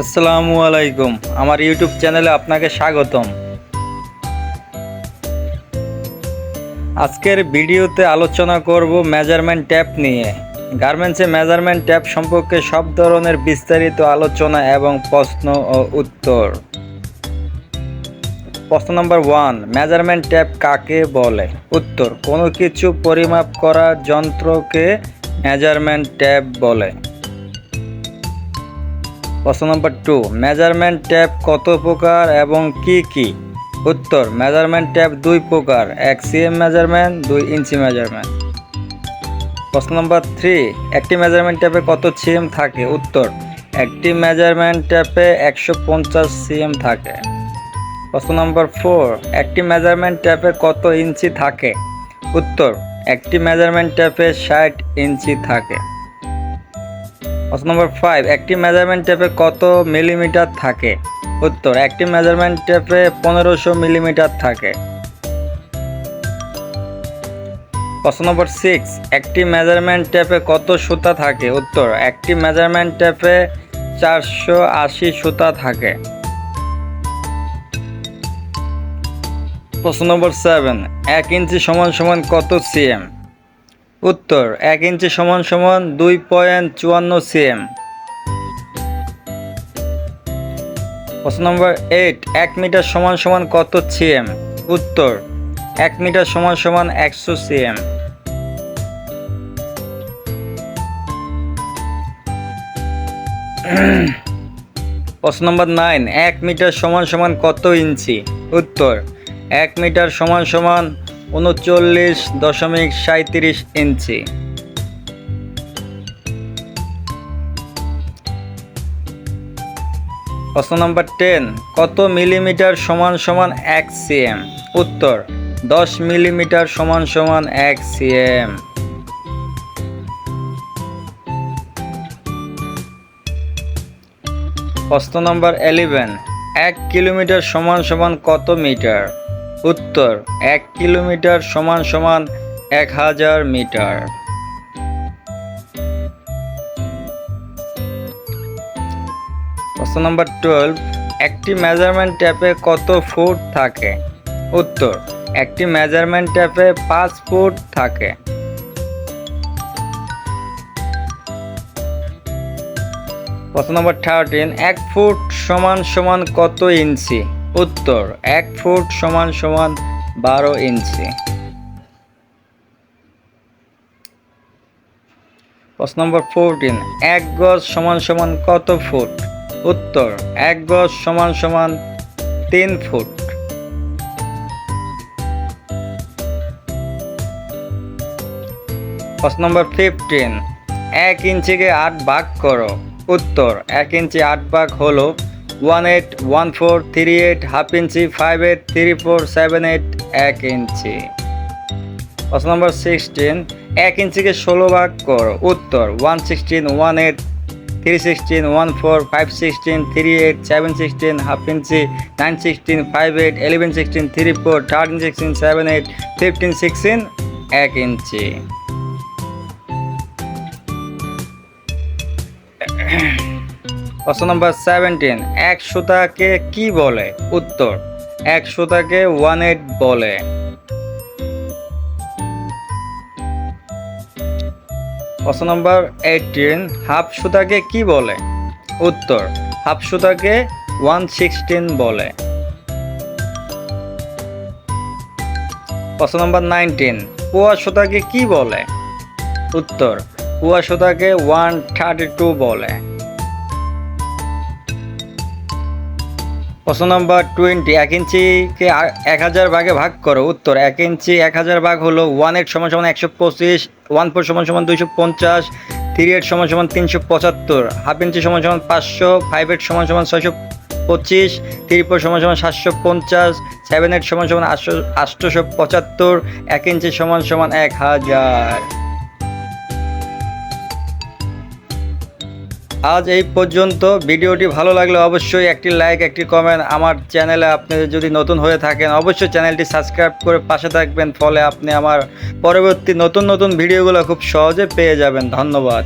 আসসালামু আলাইকুম। আমার ইউটিউব চ্যানেলে আপনাকে স্বাগতম। আজকের ভিডিওতে আলোচনা করব মেজারমেন্ট ট্যাপ নিয়ে। গার্মেন্টসে মেজারমেন্ট ট্যাপ সম্পর্কে সব ধরনের বিস্তারিত আলোচনা এবং প্রশ্ন ও উত্তর। প্রশ্ন নম্বর ওয়ান মেজারমেন্ট ট্যাপ কাকে বলে? উত্তর, কোনো কিছু পরিমাপ করার যন্ত্রকে মেজারমেন্ট ট্যাপ বলে। প্রশ্ন নম্বর টু মেজারমেন্ট ট্যাপ কত প্রকার এবং কি কি? উত্তর মেজারমেন্ট ট্যাপ দুই প্রকার, এক সিএম মেজারমেন্ট দুই ইঞ্চি মেজারমেন্ট প্রশ্ন নম্বর থ্রি একটি মেজারমেন্ট ট্যাপে কত সিএম থাকে? উত্তর, একটি মেজারমেন্ট ট্যাপে একশো পঞ্চাশ সিএম থাকে। প্রশ্ন নম্বর ফোর একটি মেজারমেন্ট ট্যাপে কত ইঞ্চি থাকে? উত্তর, একটি মেজারমেন্ট ট্যাপে ষাট ইঞ্চি থাকে। প্রশ্ন নম্বর ফাইভ একটি মেজারমেন্ট টেপে কত মিলিমিটার থাকে? উত্তর, একটি মেজারমেন্ট টেপে পনেরোশো মিলিমিটার থাকে। প্রশ্ন নম্বর সিক্স একটি মেজারমেন্ট টেপে কত সুতা থাকে? উত্তর, একটি মেজারমেন্ট টেপে চারশো আশি সুতা থাকে। প্রশ্ন নম্বর সেভেন এক ইঞ্চি সমান সমান কত সিএম উত্তর, এক ইঞ্চি সমান সমান দুই পয়েন্ট চুয়ান্ন সিএম। প্রশ্ন নম্বর এইট, এক মিটার সমান সমান কত সিএম? উত্তর, এক মিটার সমান সমান একশো সিএম। প্রশ্ন নম্বর নাইন, এক মিটার সমান সমান কত ইঞ্চি? উত্তর, এক মিটার সমান সমান উনচল্লিশ দশমিক সাঁত্রিশ ইঞ্চি। প্রশ্ন নম্বর টেন, কত মিলিমিটার সমান সমান এক সিএম? উত্তর, দশ মিলিমিটার সমান সমান এক সিএম। প্রশ্ন নম্বর এলিভেন, এক কিলোমিটার সমান সমান কত মিটার? উত্তর, এক কিলোমিটার সমান সমান এক হাজার মিটার। প্রশ্ন নম্বর টুয়েলভ একটি মেজারমেন্ট ট্যাপে কত ফুট থাকে? উত্তর, একটি মেজারমেন্ট ট্যাপে পাঁচ ফুট থাকে। প্রশ্ন নম্বর থার্টিন এক ফুট সমান সমান কত ইঞ্চি? উত্তর, এক ফুট সমান সমান বারো ইঞ্চি। প্রশ্ন নম্বর ফোরটিন এক গজ সমান সমান কত ফুট? উত্তর, এক গজ সমান সমান তিন ফুট। প্রশ্ন নম্বর ফিফটিন এক ইঞ্চিকে আট ভাগ করো। উত্তর, এক ইঞ্চি আট ভাগ হলো one eight one four three eight half ইঞ্চি five eight three four seven eight এক ইঞ্চি প্রশ্ন নম্বর সিক্সটিন এক ইঞ্চিকে ষোলো ভাগ করো। উত্তর one sixteen one eight three sixteen one four five sixteen three eight seven sixteen half ইঞ্চি nine sixteen five eight eleven sixteen three four thirteen sixteen seven eight fifteen sixteen এক ইঞ্চি প্রশ্ন নম্বর seventeen এক সুতাকে কি বলে? উত্তর, এক সুতাকে ওয়ান এইট বলে। প্রশ্ন নম্বর eighteen half সুতাকে কি বলে? উত্তর, হাফ সুতাকে ওয়ান সিক্সটিন বলে। প্রশ্ন নম্বর নাইনটিন পোয়া সুতাকে কি বলে? উত্তর, পোয়া সুতাকে ওয়ান থার্টি টু বলে। প্রশ্ন নম্বর টোয়েন্টি এক ইঞ্চিকে এক হাজার ভাগে ভাগ করো। উত্তর, এক ইঞ্চি এক হাজার ভাগ হলো ওয়ান এইট সমান সমান একশো পঁচিশ ওয়ান ফোর সমান সমান দুইশো পঞ্চাশ থ্রি এইট সমান সমান তিনশো পঁচাত্তর হাফ ইঞ্চি সমান সমান পাঁচশো ফাইভ এইট সমান সমান ছয়শো পঁচিশ থ্রি ফোর সমান সমান সাতশো পঞ্চাশ সেভেন এইট সমান সমান আটশো আটশোশো পঁচাত্তর, এক ইঞ্চি সমান সমান এক হাজার। আজ এই পর্যন্ত। ভিডিওটি ভালো লাগলে অবশ্যই একটি লাইক, একটি কমেন্ট। আমার চ্যানেলে আপনি যদি নতুন হয়ে থাকেন, অবশ্যই চ্যানেলটি সাবস্ক্রাইব করে পাশে থাকবেন। ফলে আপনি আমার পরবর্তী নতুন নতুন ভিডিওগুলো খুব সহজে পেয়ে যাবেন। ধন্যবাদ।